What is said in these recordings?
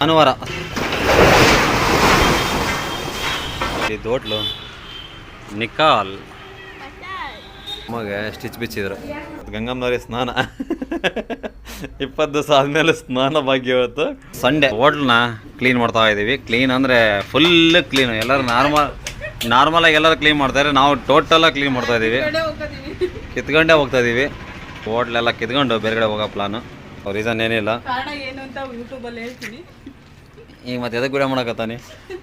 ಭಾನುವಾರ ಇದು ಹೋಟ್ಲು ನಿಕಾಲ್. ನಮಗೆ ಸ್ಟಿಚ್ ಬಿಚ್ಚಿದ್ರು. ಗಂಗಮ್ಮನವ್ರಿಗೆ ಸ್ನಾನ. ಇಪ್ಪತ್ತು ದಿವಸ ಆದಮೇಲೆ ಸ್ನಾನ ಭಾಗ್ಯ ಇವತ್ತು. ಸಂಡೇ ಹೋಟ್ಲನ್ನ ಕ್ಲೀನ್ ಮಾಡ್ತಾ ಇದ್ದೀವಿ ಕ್ಲೀನ್ ಅಂದರೆ ಫುಲ್ ಕ್ಲೀನು ಎಲ್ಲರೂ ನಾರ್ಮಲ್ ನಾರ್ಮಲಾಗಿ ಎಲ್ಲರೂ ಕ್ಲೀನ್ ಮಾಡ್ತಾರೆ ನಾವು ಟೋಟಲಾಗಿ ಕ್ಲೀನ್ ಮಾಡ್ತಾ ಇದ್ದೀವಿ ಕಿತ್ಕೊಂಡೇ ಹೋಗ್ತಾ ಇದ್ದೀವಿ ಹೋಟ್ಲೆಲ್ಲ ಕಿತ್ಕೊಂಡು ಬೇರೆ ಕಡೆ ಹೋಗೋ ಪ್ಲಾನು ರೀಸನ್ ಏನಿಲ್ಲ. ಕಾರಣ ಏನು ಅಂತ ಯೂಟ್ಯೂಬಲ್ಲಿ ಹೇಳ್ತೀನಿ. ಈಗ ಮತ್ತೆ ಎದಕ್ಕೆ ಗುಡ ಮಾಡಕತ್ತಾನೆ?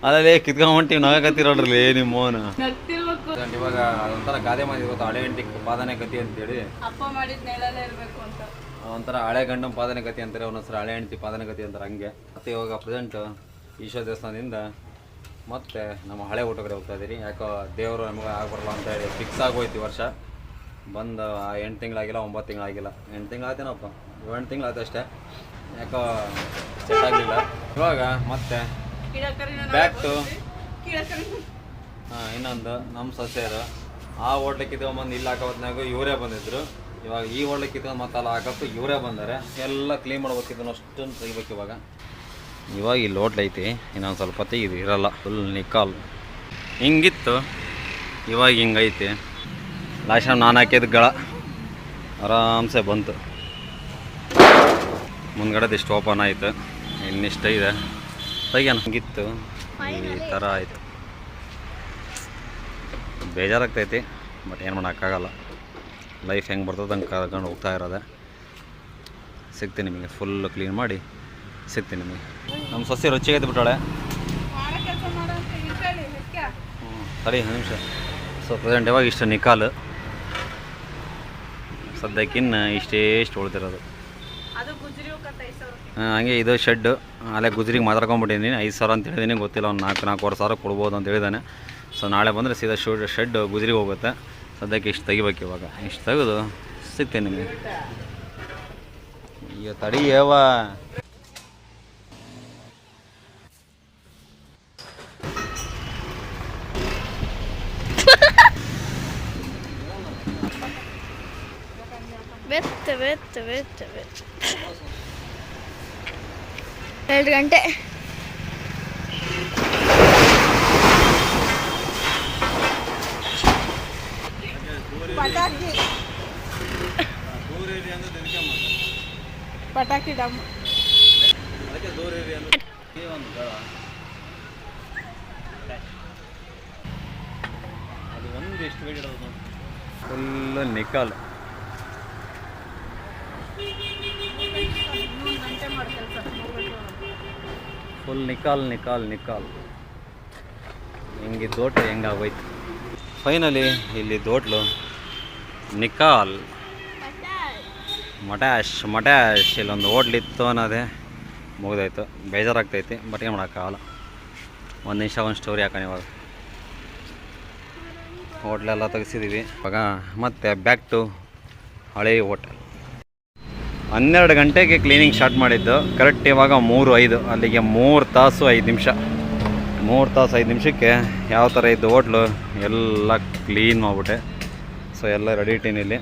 ಅದೇ ಕಿತ್ಕೊಂಡ್ಬಿಟ್ಟು ನಗಕತ್ತಿರೋಡ್ರಲ್ಲಿ ನಿಮ್ಮ ಮೋನ ನಗ್ತಿರ್ಬೇಕು. ಇವಾಗ ಅದೊಂಥರ ಗಾದೆ ಮಾತು ಗೊತ್ತಾ ಹಳೆ ಹೆಂಡತಿ ಪಾದನೆ ಗತಿ ಅಂತೇಳಿ. ಅಪ್ಪ ಮಾಡಿದ ನೆಲಲ್ಲೇ ಇರಬೇಕು ಅಂತ. ಒಂಥರ ಹಳೆ ಗಂಡನ ಪಾದನೆ ಗತಿ ಅಂತಾರೆ ಒಂದೊಂದ್ಸಲ ಹಳೆ ಹೆಂಡತಿ ಪಾದನೆ ಗತಿ ಅಂತಾರೆ ಹಂಗೆ. ಮತ್ತೆ ಇವಾಗ ಪ್ರೆಸೆಂಟ್ ಈಶ್ವರ ದೇವಸ್ಥಾನದಿಂದ ಮತ್ತೆ ನಮ್ಮ ಹಳೆ ಊಟ ಕಡೆ ಹೋಗ್ತಾ ಇದ್ದೀರಿ ಯಾಕೋ ದೇವರು ನಮಗೆ ಆಗ್ಬರಲ್ಲ ಅಂತ ಹೇಳಿ ಫಿಕ್ಸ್ ಆಗೋಯ್ತು ಈ ವರ್ಷ. ಬಂದು ಎಂಟು ತಿಂಗಳಾಗಿಲ್ಲ ಒಂಬತ್ತು ತಿಂಗಳಾಗಿಲ್ಲ. ಎಂಟು ತಿಂಗಳಾಯ್ತೇನಪ್ಪ ಎಂಟು ತಿಂಗಳಾಯ್ತು ಅಷ್ಟೇ. ಯಾಕೋ ಸೆಟ್ ಆಗಲಿಲ್ಲ. ಇವಾಗ ಮತ್ತೆ ಬ್ಯಾಕ್ ಟು ಹಾಂ ಇನ್ನೊಂದು ನಮ್ಮ ಸೊಸೆಯರು ಆ ಹೋಟ್ಲಿಗೆ ಒಂದು ಇಲ್ಲಿ ಹಾಕೋತ್ನಾಗ ಇವರೇ ಬಂದಿದ್ರು. ಇವಾಗ ಈ ಹೋಟ್ಲಿಗೆ ಕಿತ್ಕೊಂಡು ಮತ್ತೆ ಅಲ್ಲಿ ಹಾಕಪ್ಪು ಇವರೇ ಬಂದಾರೆ. ಎಲ್ಲ ಕ್ಲೀನ್ ಮಾಡ್ಬೇಕಿದ್ದು ಅಷ್ಟೊಂದು ತೆಗಿಬೇಕು ಇವಾಗ. ಇವಾಗ ಇಲ್ಲಿ ಹೋಟ್ಲ್ ಐತಿ. ಇನ್ನೊಂದು ಸ್ವಲ್ಪ ತೆಗಿದು ಇದು ಇರಲ್ಲ. ಫುಲ್ ನಿಕಾಲ್ ಹಿಂಗಿತ್ತು. ಇವಾಗ ಹಿಂಗೈತಿ. ಲಾಸ್ಟ್ ಟೈಮ್ ನಾನು ಹಾಕಿದ್ದು ಗಳ. ಆರಾಮ್ಸೆ ಬಂತು. ಮುಂದ್ಗಡೆ ಇಷ್ಟು ಓಪನ್ ಆಯಿತು. ಇನ್ನಿಷ್ಟ ಇದೆ. ತೆಗಿಯೋಣ ಹಿಂಗಿತ್ತು. ಈ ಥರ ಆಯಿತು. ಬೇಜಾರಾಗ್ತೈತಿ ಬಟ್ ಏನು ಮಾಡೋಕ್ಕಾಗಲ್ಲ. ಲೈಫ್ ಹೆಂಗೆ ಬರ್ತದೆ ಹಂಗೆ ಕರ್ಕೊಂಡು ಹೋಗ್ತಾ ಇರೋದೆ. ಸಿಗ್ತೀನಿ ನಿಮಗೆ ಫುಲ್ ಕ್ಲೀನ್ ಮಾಡಿ ಸಿಗ್ತೀನಿ ನಿಮಗೆ. ನಮ್ಮ ಸಸ್ಯ ರುಚಿಗೈತೆ ಬಿಟ್ಟಾಳೆ ಸರಿ ನಿಮಿಷ. ಸೊ ಪ್ರೆಸೆಂಟ್ ಯಾವಾಗ ಇಷ್ಟು ನಿಕಾಲು ಸದ್ಯಕ್ಕಿನ್ನ ಇಷ್ಟೇ ಇಷ್ಟು ಉಳ್ದಿರೋದು. ಹಂಗೆ ಇದು ಶೆಡ್ಡು. ಅಲ್ಲೇ ಗುಜ್ರಿಗೆ ಮಾತಾಡ್ಕೊಂಬಿಟ್ಟಿದ್ದೀನಿ ಐದು ಸಾವಿರ ಅಂತ ಹೇಳಿದ್ದೀನಿ ಗೊತ್ತಿಲ್ಲ, ಒಂದು ನಾಲ್ಕು, ನಾಲ್ಕೂವರೆ ಸಾವಿರ ಕೊಡ್ಬೋದು ಅಂತ ಹೇಳಿದ್ದಾನೆ ಸೊ ನಾಳೆ ಬಂದರೆ ಸೀದಾ ಶೂ ಶೆಡ್ ಗುಜ್ರಿಗೆ ಹೋಗುತ್ತೆ. ಸದ್ಯಕ್ಕೆ ಇಷ್ಟು ತೆಗಿಬೇಕು ಇವಾಗ. ಇಷ್ಟು ತೆಗೆದು ಸಿಗ್ತೇನೆ ನಿಮಗೆ. ಈಗ ತಡಿ ಯಾವ ಬೆತ್ತ ಬೆತ್ತ ಬೆತ್ತ ಬೆತ್ತ ಎರಡು ಗಂಟೆ. ಪಟಾಕಿ. ಪಟಾಕಿ ಡಮ್. ಅದು ಒಂದು ಎಷ್ಟು ವೇಟ್ ಇಡೋದು ಫುಲ್ ನಿಕಾಲ್ ಮೂರು ಗಂಟೆ ಮಾಡಿ ಕೆಲಸ ಮೂರು ಗಂಟೆ ಫುಲ್ ನಿಕಾಲ್ ನಿಕಾಲ್ ನಿಕಾಲ್ ಹಿಂಗೆ ದೋಟ್ಲು ಹೆಂಗಾಗೋಯ್ತು? ಫೈನಲಿ ಇಲ್ಲಿ ದೋಟ್ಲು. ನಿಕಾಲ್ ಮಟ್ಯಾಶ್ ಮಟ್ಯಾಶ್ ಇಲ್ಲೊಂದು ಹೋಟ್ಲಿತ್ತು ಅನ್ನೋದೇ ಮುಗಿದಾಯ್ತು. ಬೇಜಾರಾಗ್ತೈತಿ ಬಟ್ ಏನು ಮಾಡೋಕ್ಕಾಗಲ್ಲ ಒಂದು ನಿಮಿಷ, ಒಂದು ಸ್ಟೋರಿ ಹಾಕೋಣ ಇವಾಗ. ಹೋಟ್ಲೆಲ್ಲ ತೆಗೆಸಿದ್ದೀವಿ ಇವಾಗ ಮತ್ತೆ ಬ್ಯಾಕ್ ಟು ಹಳೆ ಹೋಟೆಲ್ ಹನ್ನೆರಡು ಗಂಟೆಗೆ ಕ್ಲೀನಿಂಗ್ ಸ್ಟಾರ್ಟ್ ಮಾಡಿದ್ದು. ಕರೆಕ್ಟ್ ಇವಾಗ ಮೂರು ಐದು. ಅಲ್ಲಿಗೆ ಮೂರು ತಾಸು ಐದು ನಿಮಿಷ. ಮೂರು ತಾಸು ಐದು ನಿಮಿಷಕ್ಕೆ ಯಾವ ಥರ ಇದ್ದು ಹೋಟ್ಲು, ಎಲ್ಲ ಕ್ಲೀನ್ ಮಾಡಿಬಿಟ್ಟೆ. ಸೊ ಎಲ್ಲ ರೆಡಿ ಇಟ್ಟಿನಿಲ್ಲಿ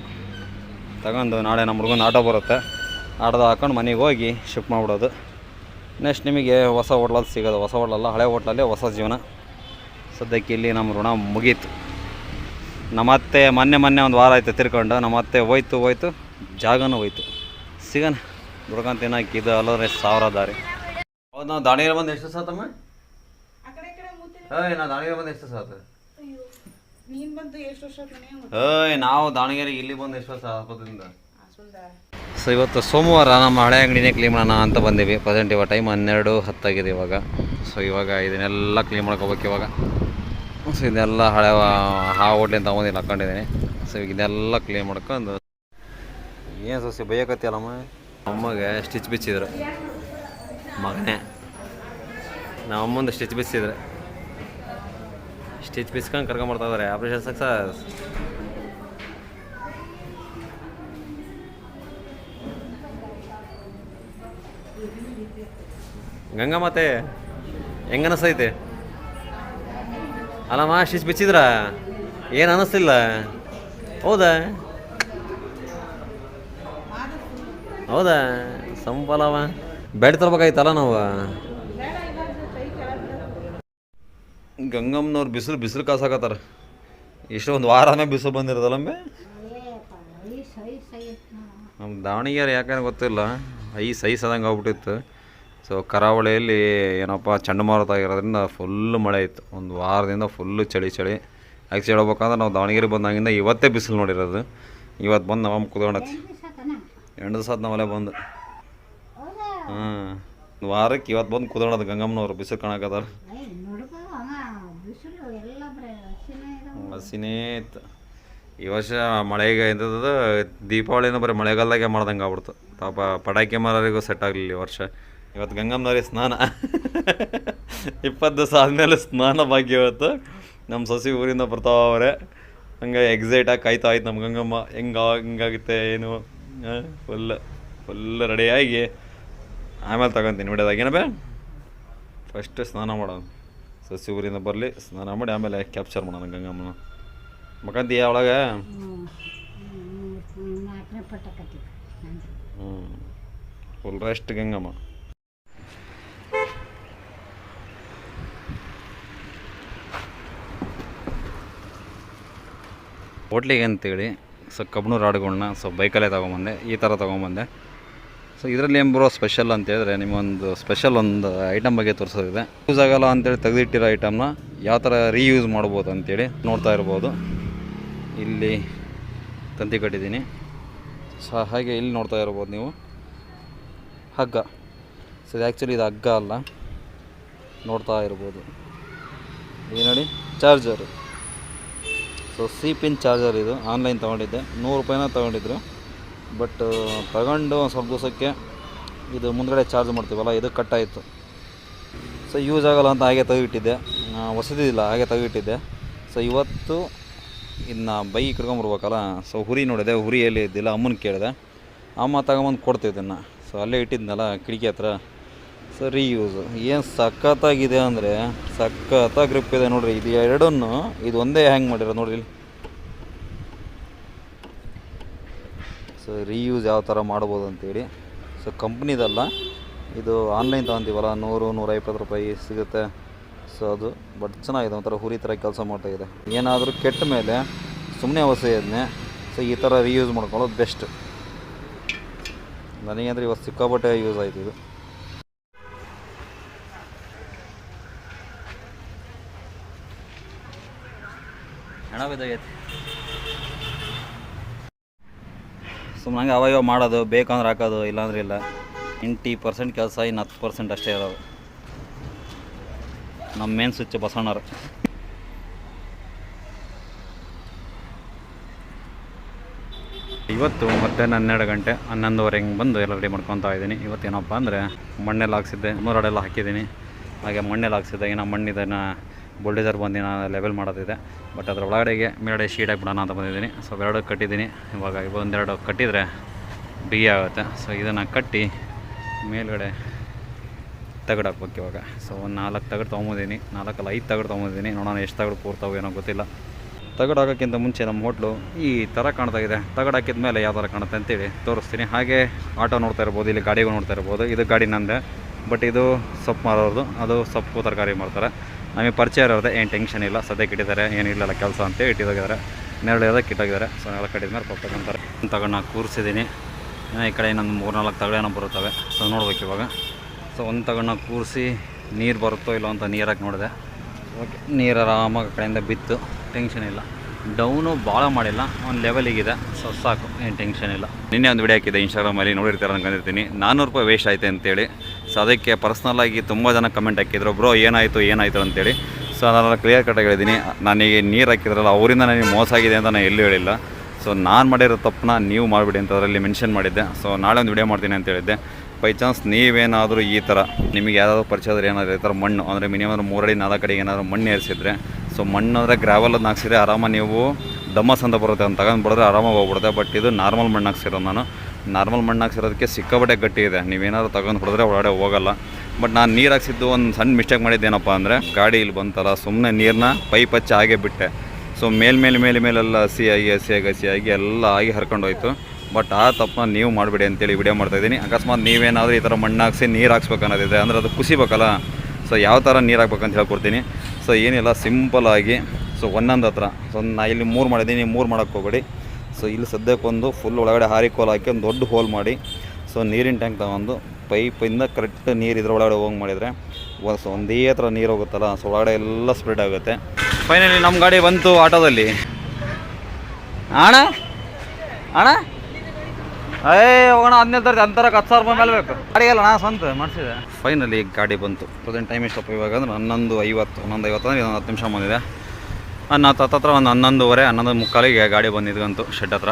ತಗೊಂಡು ನಾಳೆ ನಮ್ಮ ಹುಡುಗನ ಆಟೋ ಬರುತ್ತೆ. ಆಟೋದ ಹಾಕೊಂಡು ಮನೆಗೆ ಹೋಗಿ ಶಿಫ್ಟ್ ಮಾಡಿಬಿಡೋದು. ನೆಕ್ಸ್ಟ್ ನಿಮಗೆ ಹೊಸ ಹೋಟ್ಲಲ್ಲಿ ಸಿಗೋದು. ಹೊಸ ಹೋಟ್ಲಲ್ಲ ಹಳೆ ಹೋಟ್ಲಲ್ಲಿ ಹೊಸ ಜೀವನ. ಸದ್ಯಕ್ಕೆ ಇಲ್ಲಿ ನಮ್ಮ ಋಣ ಮುಗೀತು. ನಮ್ಮತ್ತೆ ಮೊನ್ನೆ ಮೊನ್ನೆ ಒಂದು ವಾರ ಆಯಿತು ತಿರ್ಕೊಂಡು. ನಮ್ಮತ್ತೆ ಹೋಯ್ತು ಹೋಯ್ತು, ಜಾಗನೂ ಹೋಯ್ತು. ಸಿಗೋಣ. ದುಡ್ಕೊಂಡ್ ಏನಾಕಿದ ಇದು ಅಲ್ಲದ್ರೆ ಸಾವಿರ ದಾರಿ. ಹೌದು ನಾವು ದಾವಣಗೆರೆ ಬಂದು ಎಷ್ಟು ಸಾತಮ್ಮ ಏಯ್ ನಾವು ದಾವಣಗೆರೆ ಬಂದು ಎಷ್ಟು ಸಾತ ಏಯ್ ನಾವು ದಾವಣಗೆರೆ ಇಲ್ಲಿ ಬಂದು ಎಷ್ಟು ವರ್ಷ ಆಸ್ಪತ್ರೆಯಿಂದ ಸೊ ಇವತ್ತು ಸೋಮವಾರ ನಮ್ಮ ಹಳೆ ಅಂಗಡಿನೇ ಕ್ಲೀನ್ ಮಾಡೋಣ ಅಂತ ಬಂದೀವಿ. ಪ್ರೆಸೆಂಟ್ ಇವಾಗ ಟೈಮ್ ಹನ್ನೆರಡು ಹತ್ತಾಗಿದೆ ಇವಾಗ. ಸೊ ಇವಾಗ ಇದನ್ನೆಲ್ಲ ಕ್ಲೀನ್ ಮಾಡ್ಕೋಬೇಕು ಇವಾಗ. ಸೊ ಇದೆಲ್ಲ ಹಳೆ ಆ ಹೋಟ್ಲಿಂದ ತಗೊಂಡಿಲ್ಲ ಹಾಕೊಂಡಿದ್ದೀನಿ. ಸೊ ಇದನ್ನೆಲ್ಲ ಕ್ಲೀನ್ ಮಾಡ್ಕೊಂಡು ಏನು ಸೊಸಿ ಬೈಯಕತ್ತಿಯಲ್ಲಮ್ಮ ಅಮ್ಮಗೆ ಸ್ಟಿಚ್ ಬಿಚ್ಚಿದ್ರು. ಮಗನೇ. ನಮ್ಮ ಅಮ್ಮಂದು ಸ್ಟಿಚ್ ಬಿಚ್ಚಿದ್ರೆ. ಸ್ಟಿಚ್ ಬಿಚ್ಕೊಂಡು ಇದಾರೆ. ಆಪ್ರೇಷನ್ ಸಕ್ಸಸ್ ಮತ್ತೆ ಹೆಂಗ ಅನಿಸ್ತೈತೆ? ಅಲ್ಲಮ್ಮ, ಸ್ಟಿಚ್ ಬಿಚ್ಚಿದ್ರ? ಏನು ಅನ್ನಿಸ್ತಿಲ್ಲ ಹೌದಾ? ಹೌದಾ? ಸಂಪಲವ ಬೇಡ ತರ್ಬೇಕಾಯ್ತಲ್ಲ ನಾವು? ಗಂಗಮ್ಮನವ್ರು ಬಿಸಿಲು ಬಿಸಿಲು ಕಾಸಾಕತ್ತಾರ. ಎಷ್ಟೋ ಒಂದು ವಾರನೇ ಬಿಸಿಲು ಬಂದಿರೋದಲ್ಲಮ್ಮೆ ನಮ್ಮ ದಾವಣಗೆರೆ ಯಾಕಂದ್ರೆ ಗೊತ್ತಿಲ್ಲ, ಐ ಸೈಸ್ ಆದಂಗೆ ಆಗ್ಬಿಟ್ಟಿತ್ತು. ಸೊ ಕರಾವಳಿಯಲ್ಲಿ ಏನಪ್ಪ, ಚಂಡಮಾರುತ ಆಗಿರೋದ್ರಿಂದ ಫುಲ್ ಮಳೆ ಇತ್ತು. ಒಂದು ವಾರದಿಂದ ಫುಲ್ಲು ಚಳಿ ಚಳಿ. ಆ್ಯಕ್ಚುಲಿ ಹೇಳ್ಬೇಕಂದ್ರೆ ನಾವು ದಾವಣಗೆರೆ ಬಂದಾಗಿಂದ ಇವತ್ತೇ ಬಿಸಿಲು ನೋಡಿರೋದು. ಇವತ್ತು ಬಂದು ನಾವು ಕುತ್ಕೊಂಡತಿ. ಎಂಟು ದಿವಸ ನಾವಲ್ಲೇ ಬಂದು. ಹಾಂ ವಾರಕ್ಕೆ ಇವತ್ತು ಬಂದು ಕುತ್ಕೊಳೋದು ಗಂಗಮ್ಮನವ್ರು ಬಿಸಿಲು ಕಾಣಕತ್ತಾರ. ಹಸಿನೇ ಇತ್ತು. ಈ ವರ್ಷ ಮಳೆಗೆ ಎಂಥದ್ದು ದೀಪಾವಳಿನೂ ಬರೀ ಮಳೆಗಾಲದಾಗೆ ಮಾಡ್ದಂಗೆ ಆಗ್ಬಿಡ್ತು. ಪಾಪ ಪಟಾಕಿ ಮಾರೋರಿಗೂ ಸೆಟ್ ಆಗಲಿಲ್ಲ ಈ ವರ್ಷ. ಇವತ್ತು ಗಂಗಮ್ಮನವ್ರಿಗೆ ಸ್ನಾನ. ಇಪ್ಪತ್ತು ದಿವಸ ಆದಮೇಲೆ ಸ್ನಾನ ಭಾಗ್ಯ ಇವತ್ತು. ನಮ್ಮ ಸೊಸಿ ಊರಿಂದ ಬರ್ತಾವ್ರೆ ಹಂಗೆ ಎಕ್ಸೈಟಾಗಿ ಕಾಯ್ತಾ ಆಯ್ತು ನಮ್ಮ ಗಂಗಮ್ಮ. ಹೆಂಗೆ ಹಿಂಗಾಗುತ್ತೆ ಏನು? ಫುಲ್ ಫುಲ್ ರೆಡಿಯಾಗಿ ಆಮೇಲೆ ತಗೊಂತೀನಿ ಬಿಡೋದಾಗೇನಪ್ಪ ಫಸ್ಟ್ ಸ್ನಾನ ಮಾಡೋದು. ಸಸಿ ಊರಿಂದ ಬರಲಿ, ಸ್ನಾನ ಮಾಡಿ ಆಮೇಲೆ ಕ್ಯಾಪ್ಚರ್ ಮಾಡೋಣ ಗಂಗಮ್ಮನ. ಮಕ್ಕಂತೀಯ ಒಳಗೆ ಹ್ಞೂ ಫುಲ್ ರೆಸ್ಟ್ ಗಂಗಮ್ಮ. ಹೋಟ್ಲಿಗೆ ಅಂತೇಳಿ ಸೊ ಕಬ್ಬಿಣ ರಾಡ್ಗಳನ್ನ ಸೊ ಬೈಕಲ್ಲೇ ತೊಗೊಂಬಂದೆ, ಈ ಥರ ತೊಗೊಂಬಂದೆ. ಸೊ ಇದರಲ್ಲಿ ಏನು ಬರೋ ಸ್ಪೆಷಲ್ ಅಂತ ಹೇಳಿದ್ರೆ ನಿಮಗೊಂದು ಸ್ಪೆಷಲ್ ಒಂದು ಐಟಮ್ ಬಗ್ಗೆ ತೋರಿಸೋದಿದೆ. ಯೂಸ್ ಆಗೋಲ್ಲ ಅಂತೇಳಿ ತೆಗೆದಿಟ್ಟಿರೋ ಐಟಮ್ನ ಯಾವ ಥರ ರೀಯೂಸ್ ಮಾಡ್ಬೋದು ಅಂತೇಳಿ ನೋಡ್ತಾ ಇರ್ಬೋದು. ಇಲ್ಲಿ ತಂತಿ ಕಟ್ಟಿದ್ದೀನಿ. ಸೊ ಹಾಗೆ ಇಲ್ಲಿ ನೋಡ್ತಾ ಇರ್ಬೋದು ನೀವು. ಹಗ್ಗ. ಸೊ ಇದು ಆ್ಯಕ್ಚುಲಿ ಇದು ಹಗ್ಗ ಅಲ್ಲ. ನೋಡ್ತಾ ಇರ್ಬೋದು. ಇದು ನೋಡಿ charger so C pin charger ಇದು ಆನ್ಲೈನ್ ತೊಗೊಂಡಿದ್ದೆ. ನೂರು ರೂಪಾಯಿನ ತೊಗೊಂಡಿದ್ರು. ಬಟ್ ತಗೊಂಡು ಒಂದು ಸ್ವಲ್ಪ ದಿವಸಕ್ಕೆ ಇದು ಮುಂದ್ಗಡೆ ಚಾರ್ಜ್ ಮಾಡ್ತೀವಲ್ಲ, ಇದು ಕಟ್ಟಾಯಿತು. ಸೊ ಯೂಸ್ ಆಗೋಲ್ಲ ಅಂತ ಹಾಗೆ ತೆಗೆದಿಟ್ಟಿದ್ದೆ. ಹೊಸದಿಲ್ಲ ಹಾಗೆ ತೆಗೆದಿಟ್ಟಿದ್ದೆ. ಸೊ ಇವತ್ತು ಇನ್ನು ಬೈ ಕಿಡ್ಕೊಂಬರ್ಬೇಕಲ್ಲ ಸೊ ಹುರಿ ನೋಡಿದೆ, ಹುರಿಯಲ್ಲಿ ಇದ್ದಿಲ್ಲ, ಅಮ್ಮನ ಕೇಳಿದೆ. ಅಮ್ಮ ತಗೊಂಬಂದು ಕೊಡ್ತಿದ್ದೆ ಇದನ್ನು. ಸೊ ಅಲ್ಲೇ ಇಟ್ಟಿದ್ನಲ್ಲ, ಕಿಟಕಿ ಹತ್ರ. So use. ಏನು ಸಖತ್ತಾಗಿದೆ ಅಂದರೆ, ಸಖತ್ತಾಗಿ ಗ್ರಿಪ್ ಇದೆ ನೋಡ್ರಿ. ಇದು ಎರಡನ್ನು, ಇದು ಒಂದೇ ಹ್ಯಾಂಗ್ ಮಾಡಿರೋ ನೋಡ್ರಿ ಇಲ್ಲಿ. ಸೊ ರೀಯೂಸ್ ಯಾವ ಥರ ಮಾಡ್ಬೋದು ಅಂತೇಳಿ. ಸೊ ಕಂಪ್ನಿದಲ್ಲ ಇದು ಆನ್ಲೈನ್ ತಗೊಂತೀವಲ್ಲ, ನೂರು, ನೂರೈವತ್ತು ರೂಪಾಯಿ ಸಿಗುತ್ತೆ. ಸೊ ಅದು ಬಟ್ ಚೆನ್ನಾಗಿದೆ, ಒಂಥರ ಹುರಿ ಥರ ಕೆಲಸ ಮಾಡ್ತಾಯಿದೆ ಏನಾದರೂ ಕೆಟ್ಟ ಮೇಲೆ ಸುಮ್ಮನೆ ಅದನ್ನೇ ಸೊ ಈ ಥರ ರೀಯೂಸ್ ಮಾಡ್ಕೊಳ್ಳೋದು ಬೆಸ್ಟ್ ನನಗೆ ಅಂದರೆ ಇವತ್ತು ಸಿಕ್ಕಾಪಟ್ಟೆ ಯೂಸ್ ಆಯ್ತು ಇದು. ಹೆಣ ಬಿದ್ದಾಗೈತಿ ಸುಮ್ಮನೆ ಅವ ಇವ ಮಾಡೋದು, ಬೇಕಂದ್ರೆ ಹಾಕೋದು, ಇಲ್ಲಾಂದ್ರೆ ಇಲ್ಲ. ಎಂಟಿ ಪರ್ಸೆಂಟ್ ಕೆಲಸ, ಇನ್ನು ಹತ್ತು ಪರ್ಸೆಂಟ್ ಅಷ್ಟೇ ಇರೋದು. ನಮ್ಮ ಮೇನ್ ಸ್ವಿಚ್ ಬಸಣ್ಣರು ಇವತ್ತು ಮಧ್ಯಾಹ್ನ ಹನ್ನೆರಡು ಗಂಟೆ, ಹನ್ನೊಂದುವರೆ ಹಿಂಗೆ ಬಂದು ಎಲ್ಲ ರೆಡಿ ಮಾಡ್ಕೊತಾ ಇದ್ದೀನಿ. ಇವತ್ತೇನಪ್ಪ ಅಂದರೆ ಮಣ್ಣೆಲ್ಲ ಹಾಕ್ಸಿದ್ದೆ ಮೂರಡೆಲ್ಲ ಹಾಕಿದ್ದೀನಿ. ಹಾಗೆ ಮಣ್ಣೆಲ್ಲ ಹಾಕ್ಸಿದ್ದೆ ಏನೋ ಮಣ್ಣಿದನ್ನು ಬುಲ್ಡೇಜರ್ ಬಂದು ನಾನು ಲೆವೆಲ್ ಮಾಡೋದಿದೆ. ಬಟ್ ಅದರ ಒಳಗಡೆಗೆ ಮೇಲ್ಗಡೆ ಶೀಟ್ ಹಾಕ್ಬಿಡೋಣ ಅಂತ ಬಂದಿದ್ದೀನಿ. ಸೊ ಎರಡು ಕಟ್ಟಿದ್ದೀನಿ. ಇವಾಗ ಒಂದೆರಡು ಕಟ್ಟಿದರೆ ಬಿಗಿ ಆಗುತ್ತೆ. ಸೊ, ಇದನ್ನು ಕಟ್ಟಿ ಮೇಲ್ಗಡೆ ತಗಡು ಹಾಕ್ಬೇಕು ಇವಾಗ. ಸೊ, ಒಂದು ನಾಲ್ಕು ತಗಡು ತೊಗೊಂಬಂದಿದ್ದೀನಿ. ನಾಲ್ಕಲ್ಲ ಐದು ತಗಡು ತೊಗೊಂಬಂದಿದ್ದೀನಿ. ನೋಡೋಣ ಎಷ್ಟು ತಗಡು ಪೂರ್ತಾವೆ ಏನೋ ಗೊತ್ತಿಲ್ಲ. ತಗಡು ಹಾಕೋಕ್ಕಿಂತ ಮುಂಚೆ ನಮ್ಮ ಹೋಟ್ಲು ಈ ಥರ ಕಾಣ್ತಾ ಇದೆ. ತಗಡು ಹಾಕಿದ ಮೇಲೆ ಯಾವ ಥರ ಕಾಣುತ್ತೆ ಅಂತೇಳಿ ತೋರಿಸ್ತೀನಿ. ಹಾಗೆ ಆಟೋ ನೋಡ್ತಾ ಇರ್ಬೋದು, ಇಲ್ಲಿ ಗಾಡಿಗೂ ನೋಡ್ತಾ ಇರ್ಬೋದು. ಇದು ಗಾಡಿ ನಂದೆ. ಬಟ್ ಇದು ಸೊಪ್ಪು ಮಾರೋದು ಅದು ಸೊಪ್ಪು ತರಕಾರಿ ಮಾಡ್ತಾರೆ ನಮಗೆ ಪರಿಚಯ ಇರೋದೆ ಏನು ಟೆನ್ಷನ್ ಇಲ್ಲ. ಸದ್ಯಕ್ಕೆ ಇಟ್ಟಿದ್ದಾರೆ ಏನಿಲ್ಲಲ್ಲ ಕೆಲಸ ಅಂತೇಳಿ ಇಟ್ಟಿದ್ದಾರೆ ನೆರಳು ಇರೋದಕ್ಕೆ ಇಟ್ಟಿದ್ದಾರೆ ಸೊ ನೆರಳು ಕಟ್ಟಿದ ಮೇಲೆ ಕೊಡ್ಬೇಕಂತಾರೆ ತಗೊಂಡು ನಾನು ಕೂರಿಸಿದ್ದೀನಿ ಈ ಕಡೆ ಇನ್ನೊಂದು ಮೂರು ನಾಲ್ಕು ತಗಡೇನೋ ಬರುತ್ತವೆ. ಸೊ ನೋಡ್ಬೇಕು ಇವಾಗ. ಸೊ ಒಂದು ತಗೊಂಡು ಕೂರಿಸಿ ನೀರು ಬರುತ್ತೋ ಇಲ್ಲೋ ಅಂತ ನೀರಾಗಿ ನೋಡಿದೆ. ಓಕೆ ನೀರು ಆರಾಮಾಗಿ ಕಡೆಯಿಂದ ಬಿತ್ತು. ಟೆನ್ಷನ್ ಇಲ್ಲ. ಡೌನು ಭಾಳ ಮಾಡಿಲ್ಲ. ಒಂದು ಲೆವೆಲಿಗಿದೆ ಸೊ ಸಾಕು. ಏನು ಟೆನ್ಷನ್ ಇಲ್ಲ. ನಿನ್ನೆ ಒಂದು ವಿಡಿಯೋ ಹಾಕಿದೆ ಇನ್ಸ್ಟಾಗ್ರಾಮಲ್ಲಿ ನೋಡಿರ್ತಾರೆ ಅನ್ಕೊಂಡಿರ್ತೀನಿ ನಾನ್ನೂರು ರೂಪಾಯಿ ವೇಸ್ಟ್ ಆಯ್ತು ಅಂತೇಳಿ ಸೊ ಅದಕ್ಕೆ ಪರ್ಸ್ನಲ್ಲಾಗಿ ತುಂಬ ಜನ ಕಮೆಂಟ್ ಹಾಕಿದ್ರು, ಬ್ರೋ, ಏನಾಯಿತು ಏನಾಯಿತು? ಅಂತೇಳಿ. ಸೊ ಅದನ್ನೆಲ್ಲ ಕ್ಲಿಯರ್ ಕಟ್ಟಾಗಿ ಹೇಳಿದ್ದೀನಿ ನನಗೆ ನೀರು ಹಾಕಿದ್ರಲ್ಲ, ಅವರಿಂದ ನನಗೆ ಮೋಸ ಆಗಿದೆ ಅಂತ ನಾನು ಎಲ್ಲೂ ಹೇಳಿಲ್ಲ. ಸೊ ನಾನು ಮಾಡಿರೋ ತಪ್ಪನ್ನ ನೀವು ಮಾಡಿಬಿಡಿ ಅಂತ ಅದರಲ್ಲಿ ಮೆನ್ಷನ್ ಮಾಡಿದ್ದೆ. ಸೊ ನಾಳೆ ಒಂದು ವಿಡಿಯೋ ಮಾಡ್ತೀನಿ ಅಂತ ಹೇಳಿದ್ದೆ. ಬೈ ಚಾನ್ಸ್ ನೀವೇನಾದರೂ ಈ ಥರ ನಿಮಗೆ ಯಾವುದಾದ್ರು ಪರಿಚಯ ಆದರೆ ಏನಾದರೂ ಈ ಥರ ಮಣ್ಣು, ಅಂದರೆ ಮಿನಿಮಮ್ ಮೂರಡಿ, ನಾಲ್ಕು ಅಡಿಗೆ ಏನಾದರೂ ಮಣ್ಣು ಏರಿಸಿದ್ರೆ ಸೊ ಮಣ್ಣು ಅಂದರೆ ಗ್ರಾವಲನ್ನು ಹಾಕ್ಸಿದ್ರೆ ಆರಾಮಾಗಿ ನೀವು ಡಮ್ಮಸ್ ಅಂತ ಬರುತ್ತೆ ಅಂತ ತಗೊಂಡು ಬಿಡಿದ್ರೆ ಆರಾಮಾಗಿ ಹೋಗ್ಬಿಡುತ್ತೆ. ಬಟ್ ಇದು ನಾರ್ಮಲ್ ಮಣ್ಣು ಹಾಕ್ಸಿರೋದು ನಾನು. ನಾರ್ಮಲ್ ಮಣ್ಣು ಹಾಕ್ಸಿರೋದಕ್ಕೆ ಸಿಕ್ಕಾಬಟ್ಟೆ ಗಟ್ಟಿ ಇದೆ. ನೀವೇನಾದ್ರು ತಗೊಂಡು ಹೊಡೆದ್ರೆ ಒಳಗಡೆ ಹೋಗಲ್ಲ. ಬಟ್ ನಾನು ನೀರು ಹಾಕ್ಸಿದ್ದು ಒಂದು ಸಣ್ಣ ಮಿಸ್ಟೇಕ್ ಮಾಡಿದ್ದೇನಪ್ಪ ಅಂದರೆ, ಗಾಡಿ ಇಲ್ಲಿ ಬಂತಲ್ಲ ಸುಮ್ಮನೆ ನೀರನ್ನ ಪೈಪ್ ಹಚ್ಚಿ ಹಾಗೆ ಬಿಟ್ಟೆ. ಸೊ ಮೇಲ್ಮೇಲೆ ಮೇಲೆ ಮೇಲೆ ಮೇಲೆಲ್ಲ ಹಸಿಯಾಗಿ ಹಸಿಯಾಗಿ ಹಸಿಯಾಗಿ ಎಲ್ಲ ಆಗಿ ಹರ್ಕೊಂಡು ಹೋಯ್ತು ಬಟ್ ಆ ತಪ್ಪನ್ನ ನೀವು ಮಾಡಬೇಡಿ ಅಂತೇಳಿ ವಿಡಿಯೋ ಮಾಡ್ತಾಯಿದ್ದೀನಿ ಅಕಸ್ಮಾತ್ ನೀವೇನಾದರೂ ಈ ಥರ ಮಣ್ಣು ಹಾಕ್ಸಿ ನೀರು ಹಾಕ್ಸ್ಬೇಕು ಅನ್ನೋದಿದೆ ಅಂದರೆ ಅದು ಕುಸಿಬೇಕಲ್ಲ. ಸೊ ಯಾವ ಥರ ನೀರು ಹಾಕ್ಬೇಕಂತ ಹೇಳ್ಕೊಡ್ತೀನಿ. ಸೊ ಏನಿಲ್ಲ ಸಿಂಪಲಾಗಿ ಸೊ ಒಂದೊಂದು ಹತ್ರ. ಸೊ ನಾ ಇಲ್ಲಿ ಮೂರು ಮಾಡಿದ್ದೀನಿ. ಮೂರು ಮಾಡೋಕ್ಕೆ ಹೋಗಬೇಡಿ. ಸೊ ಇಲ್ಲಿ ಸದ್ಯಕ್ಕೊಂದು ಫುಲ್ ಒಳಗಡೆ ಹಾರಿಕೋಲ್ ಹಾಕಿ ಒಂದು ದೊಡ್ಡ ಹೋಲ್ ಮಾಡಿ. ಸೊ ನೀರಿನ ಟ್ಯಾಂಕ್ ತಗೊಂಡು ಪೈಪಿಂದ ಕರೆಕ್ಟ್ ನೀರು ಇದ್ರ ಒಳಗಡೆ ಹೋಗಿ ಮಾಡಿದರೆ ಸೊ ಒಂದೇ ಥರ ನೀರು ಹೋಗುತ್ತಲ್ಲ. ಸೊ ಒಳಗಡೆ ಎಲ್ಲ ಸ್ಪ್ರೆಡ್ ಆಗುತ್ತೆ. ಫೈನಲಿ ನಮ್ಮ ಗಾಡಿ ಬಂತು ಆಟೋದಲ್ಲಿ. ಅಣ್ಣ? ಅಣ್ಣ? ಏ, ಹೋಗೋಣ, ಹದಿನೈದು ತರ್ತಿ ಅಂತರ ಹತ್ತು ಸಾವಿರ ರೂಪಾಯಿ ಮೇಲೆ ಬೇಕು. ಗಾಡಿ ಅಲ್ಲ ನಾ ಸ್ವಂತ ಮಾಡಿಸಿದೆ. ಫೈನಲಿ ಗಾಡಿ ಬಂತು. ಪ್ರೆಸೆಂಟ್ ಟೈಮ್ ಎಷ್ಟಪ್ಪ ಇವಾಗ ಅಂದ್ರೆ ಹನ್ನೊಂದು ಐವತ್ತು ಹನ್ನೊಂದು ಐವತ್ತು ಅಂದ್ರೆ ಹತ್ತು ನಿಮಿಷ ಬಂದಿದೆ ಹತ್ತು ಹತ್ರ ಒಂದು ಹನ್ನೊಂದುವರೆ, ಹನ್ನೊಂದು ಮುಕ್ಕಾಲಿಗೆ ಗಾಡಿ ಬಂದಿದ್ಗಂತು ಶೆಡ್ ಹತ್ರ.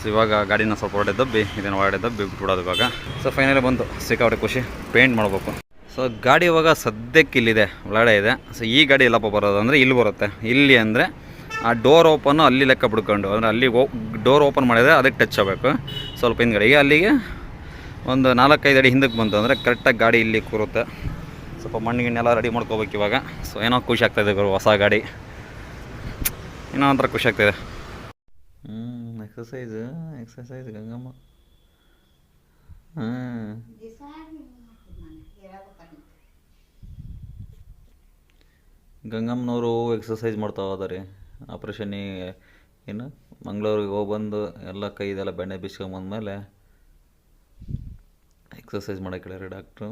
ಸೊ ಇವಾಗ ಗಾಡಿನ ಸ್ವಲ್ಪ ಹೊರಡೆ ದಬ್ಬಿ ಇದನ್ನು ಹೊರಡೆ ದಬ್ಬಿ ಬಿಟ್ಬಿಡೋದು ಇವಾಗ. ಸೊ ಫೈನಲಿ ಬಂತು. ಸಿಕ್ಕಾಪಟ್ಟೆ ಖುಷಿ. ಪೇಂಟ್ ಮಾಡಬೇಕು. ಸೊ ಗಾಡಿ ಇವಾಗ ಸದ್ಯಕ್ಕೆ ಇಲ್ಲಿದೆ. ಒಳಗಡೆ ಇದೆ. ಸೊ ಈ ಗಾಡಿ ಎಲ್ಲಪ್ಪ ಬರೋದು ಅಂದರೆ ಇಲ್ಲಿ ಬರುತ್ತೆ. ಇಲ್ಲಿ ಅಂದರೆ ಆ ಡೋರ್ ಓಪನ್ನು ಅಲ್ಲಿ ಲೆಕ್ಕ ಬಿಡ್ಕೊಂಡು, ಅಂದರೆ ಅಲ್ಲಿ ಡೋರ್ ಓಪನ್ ಮಾಡಿದರೆ ಅದಕ್ಕೆ ಟಚ್ ಆಗಬೇಕು. ಸ್ವಲ್ಪ ಹಿಂದ್ಗಡೆಗೆ ಅಲ್ಲಿಗೆ ಒಂದು ನಾಲ್ಕೈದು ಅಡಿ ಹಿಂದಕ್ಕೆ ಬಂತು ಅಂದರೆ ಕರೆಕ್ಟಾಗಿ ಗಾಡಿ ಇಲ್ಲಿ ಕೂರುತ್ತೆ. ಸ್ವಲ್ಪ ಮಣ್ಣು ಗಿಣ್ಣೆಲ್ಲ ರೆಡಿ ಮಾಡ್ಕೋಬೇಕು ಇವಾಗ. ಸೊ ಏನೋ ಖುಷಿ ಆಗ್ತಾಯಿದೆ ಗುರು, ಹೊಸ ಗಾಡಿ. ಏನೋ ಒಂಥರ ಖುಷಿ ಆಗ್ತಿದೆ ಹ್ಞೂ ಎಕ್ಸಸೈಸ್ ಎಕ್ಸಸೈಸ್ ಗಂಗಮ್ಮ. ಹಾಂ ಗಂಗಮ್ಮನವರು ಎಕ್ಸಸೈಸ್ ಮಾಡ್ತಾ ಹೋದಾರೆ ಆಪ್ರೇಷನ್ನಿಗೆ ಏನು? ಮಂಗಳೂರಿಗೆ ಹೋಗಿ ಬಂದು ಎಲ್ಲ ಕೈದೆಲ್ಲ ಬೆಣ್ಣೆ ಬಿಸ್ಕೊಂಬಂದ್ಮೇಲೆ ಎಕ್ಸಸೈಸ್ ಮಾಡೋಕೆ ಹೇಳ್ಯಾರ ಡಾಕ್ಟ್ರು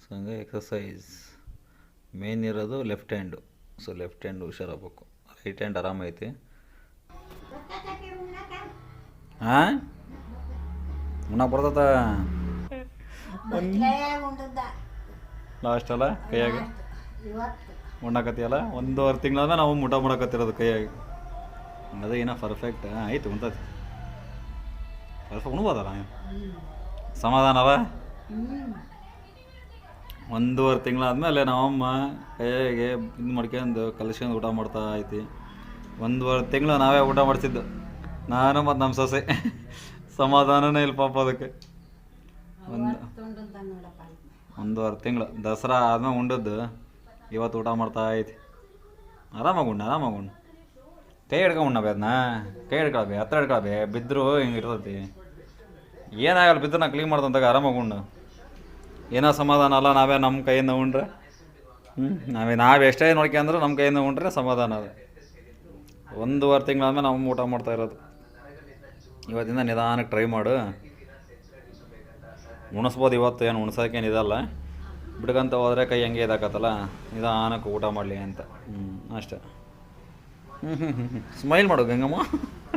ಸೊ ಹಂಗೆ ಎಕ್ಸಸೈಸ್ ಮೇನ್ ಇರೋದು left hand so left hand ಹುಷಾರಾಗಬೇಕು right hand ಆರಾಮೈತಿ ಹಾಂ ಉಣ್ಣಕ್ಕೆ ಬರ್ತದ? ಲಾಸ್ಟ್ ಅಲ್ಲ? ಕೈಯಾಗ? ಉಣ್ಣಾಕತ್ತಿಯಲ್ಲ ಒಂದೂವರೆ ತಿಂಗಳಾದ ನಾವು ಮುಟ ಮಾಡಕತ್ತಿರೋದು ಕೈಯಾಗೆ. ಅದೇ ಏನೋ ಪರ್ಫೆಕ್ಟ್ ಆಯ್ತು ಉಂಟತಿ ಪರ್ಫೆಕ್ಟ್ ಉಣ್ಬೋದಲ್ಲ ಸಮಾಧಾನ ಅಲ್ಲ ಒಂದೂವರೆ ತಿಂಗಳಾದಮೇಲೆ ನಮ್ಮಮ್ಮ ಕೈಯಾಗೆ ಇದು ಮಾಡ್ಕೊಂಡು ಕಲಿಸ್ಕೊಂಡು ಊಟ ಮಾಡ್ತಾ ಐತಿ ಒಂದೂವರೆ ತಿಂಗಳು ನಾವೇ ಊಟ ಮಾಡ್ತಿದ್ದು. ನಾನು ಮತ್ತು ನಮ್ಮ ಸೊಸೆ. ಸಮಾಧಾನನೇ ಇಲ್ಲ ಪಾಪ ಅದಕ್ಕೆ. ಒಂದು ಒಂದೂವರೆ ತಿಂಗಳು. ದಸರಾ ಆದಮೇಲೆ ಉಂಡದ್ದು. ಇವತ್ತು ಊಟ ಮಾಡ್ತಾ ಐತಿ ಆರಾಮಾಗಿ ಉಣ್ಣ ಆರಾಮಾಗಿ ಉಣ್ಣು ಕೈ ಹಿಡ್ಕೊಂಡು ಉಣ್ಣಬೇ ಅದನ್ನ ಕೈ ಹಿಡ್ಕೊಳ್ಬೇ ಹತ್ರ ಹಿಡ್ಕೊಳ್ಬೇ? ಬಿದ್ದರೂ ಹಿಂಗೆ ಇರ್ತೈತಿ. ಏನಾಗಲ್ಲ ಬಿದ್ದರೂ ನಾ ಕ್ಲೀನ್ ಮಾಡ್ದಂತಾಗ ಆರಾಮಾಗಿ ಉಣ್ಣು ಏನೋ ಸಮಾಧಾನ ಅಲ್ಲ, ನಾವೇ ನಮ್ಮ ಕೈಯಿಂದ ಉಂಡ್ರೆ? ಹ್ಞೂ ನಾವೇ ನಾವು ಎಷ್ಟೇ ನೋಡ್ಕೊಂಡ್ರು ನಮ್ಮ ಕೈಯಿಂದ ಉಂಡ್ರೆ ಸಮಾಧಾನ ಅದು. ಒಂದೂವರೆ ತಿಂಗಳಾದ್ಮೇಲೆ ನಾವು ಊಟ ಮಾಡ್ತಾ ಇರೋದು. ಇವತ್ತಿಂದ ನಿಧಾನಕ್ಕೆ ಟ್ರೈ ಮಾಡು. ಉಣಿಸ್ಬೋದು ಇವತ್ತು ಏನು, ಉಣಿಸೋಕೇನು ಇದಲ್ಲ. ಬಿಡ್ಕಂತ ಹೋದರೆ ಕೈ ಹಂಗೆ ಇದಾಕತ್ತಲ್ಲ ನಿಧಾನಕ್ಕೆ ಊಟ ಮಾಡಲಿ ಅಂತ. ಹ್ಞೂ ಅಷ್ಟೇ. ಸ್ಮೈಲ್ ಮಾಡು ಗಂಗಮ್ಮ.